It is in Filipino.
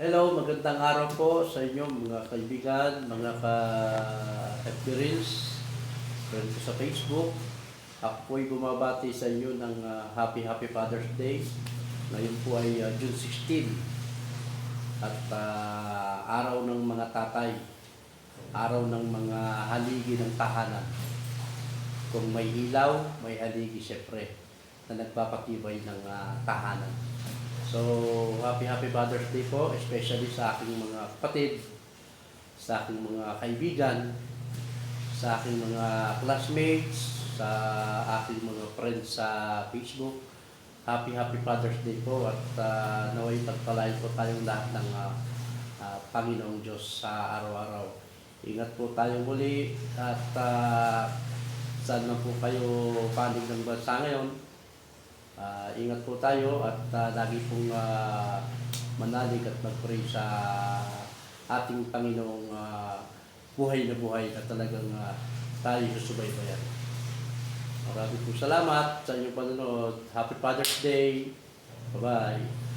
Hello, magandang araw po sa inyo mga kaibigan, mga Reels, friend ko sa Facebook. Ako po ay bumabati sa inyo ng ah, Happy Happy Father's Day. Ngayon po ay ah, June 16 at ah, araw ng mga tatay, araw ng mga haligi ng tahanan. Kung may ilaw, may haligi syempre na nagpapatibay ng ah, tahanan. So, happy happy Father's Day po, especially sa aking mga kapatid, sa aking mga kaibigan, sa aking mga classmates, sa aking mga friends sa Facebook. Happy happy Father's Day po at uh, naway pagpalain po tayong lahat ng ah, ah, Panginoong Diyos sa araw-araw. Ingat po tayo muli at uh, saan man po kayo panig ng bansa ngayon, Ah, ingat po tayo at ah, lagi pong ah, manalig at mag-pray sa ating Panginoong ah, buhay na buhay na talagang ah, tayo susubaybayan. Maraming po salamat sa inyong panonood. Happy Father's Day. Bye-bye.